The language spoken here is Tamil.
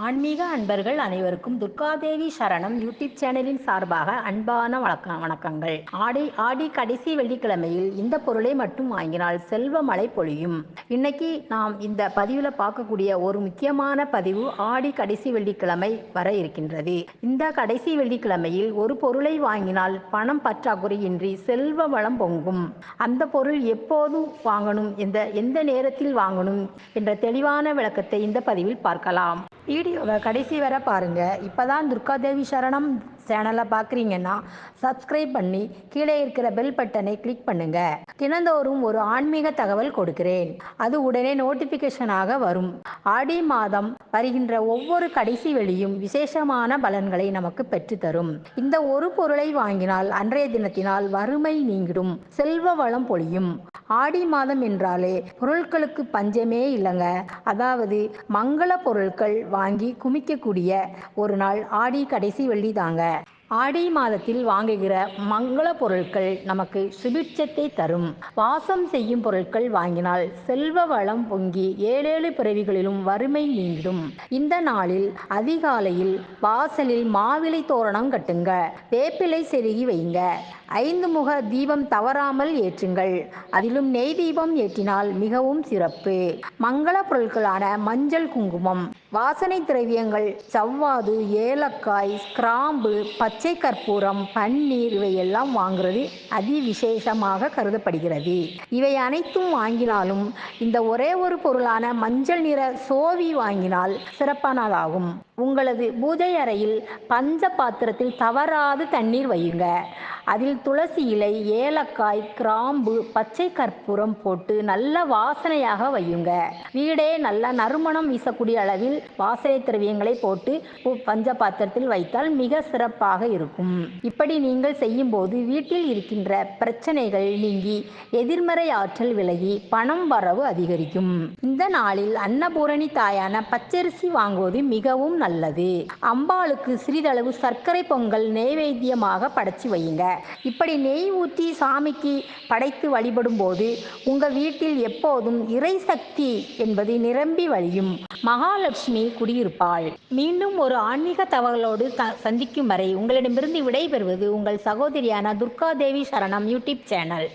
ஆன்மீக அன்பர்கள் அனைவருக்கும் துர்காதேவி சரணம் யூடியூப் சேனலின் சார்பாக அன்பான வணக்க வணக்கங்கள். ஆடி ஆடி கடைசி வெள்ளிக்கிழமையில் இந்த பொருளை மட்டும் வாங்கினால் செல்வ மழை பொழியும். இன்னைக்கு நாம் இந்த பதிவில் பார்க்கக்கூடிய ஒரு முக்கியமான பதிவு ஆடி கடைசி வெள்ளிக்கிழமை வர இருக்கின்றது. இந்த கடைசி வெள்ளிக்கிழமையில் ஒரு பொருளை வாங்கினால் பணம் பற்றாக்குறையின்றி செல்வ வளம் பொங்கும். அந்த பொருள் எப்போது வாங்கணும் எந்த எந்த நேரத்தில் வாங்கணும் என்ற தெளிவான விளக்கத்தை இந்த பதிவில் பார்க்கலாம். வீடியோவை கடைசி வரை பாருங்கள் இப்போ தான் துர்காதேவி சரணம் சேனலை பார்க்குறீங்கன்னா சப்ஸ்கிரைப் பண்ணி கீழே இருக்கிற பெல் பட்டனை கிளிக் பண்ணுங்கள் தினந்தோறும் ஒரு ஆன்மீக தகவல் கொடுக்கிறேன். அது உடனே நோட்டிஃபிகேஷனாக வரும். ஆடி மாதம் வருகின்ற ஒவ்வொரு கடைசி வெளியும் விசேஷமான பலன்களை நமக்கு பெற்றுத்தரும் இந்த ஒரு பொருளை வாங்கினால் அன்றைய தினத்தினால் வறுமை நீங்கிடும். செல்வ வளம் பொழியும். ஆடி மாதம் என்றாலே பொருட்களுக்கு பஞ்சமே இல்லைங்க. அதாவது மங்கள பொருட்கள் வாங்கி குமிக்கக்கூடிய ஒரு நாள் ஆடி கடைசி வெள்ளி தாங்க. ஆடி மாதத்தில் வாங்குகிற மங்கள பொருட்கள் நமக்கு சுபிட்சத்தை தரும். வாசம் செய்யும் பொருட்கள் வாங்கினால் செல்வ வளம் பொங்கி ஏழேழு பிறவிகளிலும் வறுமை நீங்கிடும். இந்த நாளில் அதிகாலையில் வாசலில் மாவிலை தோரணம் கட்டுங்க. வேப்பிலை செருகி வைங்க. ஐந்து முக தீபம் தவறாமல் ஏற்றுங்கள். அதிலும் நெய் தீபம் ஏற்றினால் மிகவும் சிறப்பு. மங்கள பொருட்களான மஞ்சள் குங்குமம் வாசனை திரவியங்கள் சவ்வாது ஏலக்காய் கிராம்பு பச்சை கற்பூரம் பன்னீர் இவையெல்லாம் வாங்குறது அதி விசேஷமாக கருதப்படுகிறது. இவை அனைத்தும் வாங்கினாலும் இந்த ஒரே ஒரு பொருளான மஞ்சள் நிற சோவி வாங்கினால் சிறப்பானதாகும். உங்களது பூஜை அறையில் பஞ்ச பாத்திரத்தில் தவறாது தண்ணீர் வையுங்க. அதில் துளசி இலை ஏலக்காய் கிராம்பு பச்சை கற்பூரம் போட்டு நல்ல வாசனையாக வையுங்க. வீடே நல்ல நறுமணம் வீசக்கூடிய அளவில் வாசனை திரவியங்களை போட்டு பஞ்ச பாத்திரத்தில் வைத்தால் மிக சிறப்பாக இருக்கும். இப்படி நீங்கள் செய்யும்போது வீட்டில் இருக்கின்ற பிரச்சனைகள் நீங்கி எதிர்மறை ஆற்றல் விலகி பணம் வரவு அதிகரிக்கும். இந்த நாளில் அன்னபூரணி தாயான பச்சரிசி வாங்குவது மிகவும் நல்லது. அம்பாளுக்கு சிறிதளவு சர்க்கரை பொங்கல் நெய்வேத்தியமாக படைச்சு வையுங்க. இப்படி நெய் ஊற்றி சாமிக்கு படைத்து வழிபடும் போது உங்க வீட்டில் எப்போதும் இறை சக்தி என்பது நிரம்பி வழியும். மகாலட்சுமி குடியிருப்பாள். மீண்டும் ஒரு ஆன்மீக தகவலோடு சந்திக்கும் வரை உங்களிடமிருந்து விடைபெறுவது உங்கள் சகோதரியான துர்காதேவி சரணம் யூடியூப் சேனல்.